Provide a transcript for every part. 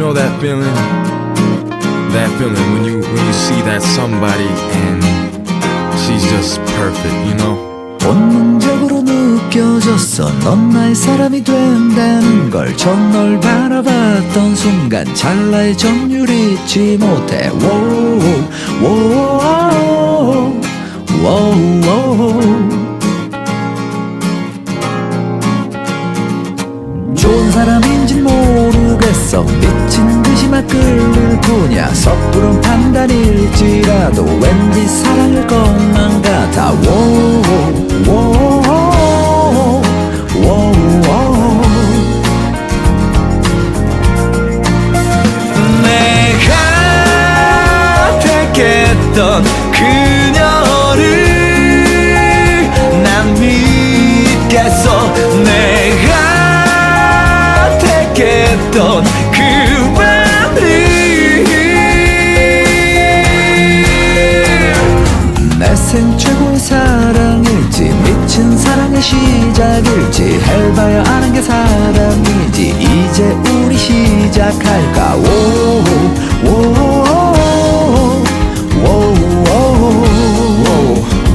know that feeling? That feeling when you when you see that somebody and she's just perfect, you know? 본능적으로 느껴졌어 넌 나의 사람이 된다는 걸 처음 널 바라봤던 순간 찰나의 점유를 잊지 못해 워우 좋은 사람인진 모르 겠어 미친 듯이 막 끌릴 뿐이야. 섣부른 판단일지라도 왠지 사랑일 것만 같아. 내가 택했던 그 택했던 그 밤을 내생 최고의 사랑일지 미친 사랑의 시작일지 해봐야 아는 게 사랑이지 이제 우리 시작할까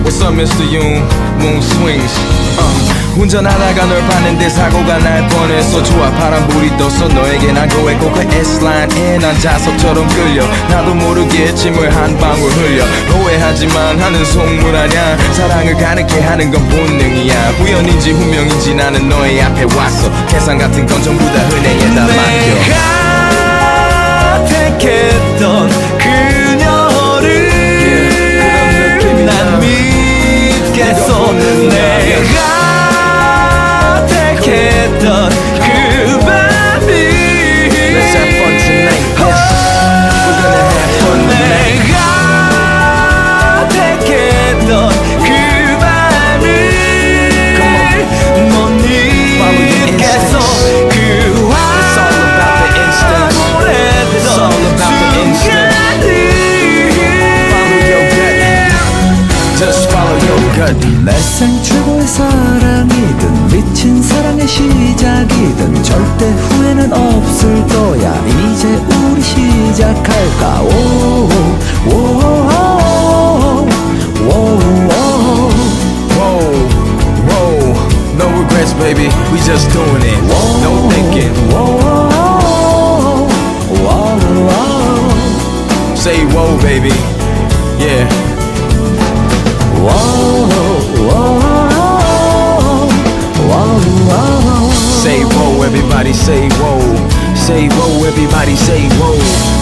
what's up, Mr. Yoon? Moon swings. 운전하다가 널 봤는데 사고가 날 뻔했어. 좋아 파란불이 떴어. 너에게 난 고했고 그 S라인에 난 자석처럼 끌려. 나도 모르게 침을 한 방울 흘려. 오해하지만 하는 속물 아냐. 사랑을 가르게 하는 건 본능이야. 우연인지 운명인지 나는 너의 앞에 왔어. 계산 같은 건 전부 다 은행에다 맡겨 your gut. 내생 최고의 사랑이든 미친 사랑의 시작이든 절대 후회는 없을 거야 이제 우리 시작할까. No regrets, baby. We just doing it. No thinking. Say whoa, baby. Yeah. Whoa, everybody say whoa.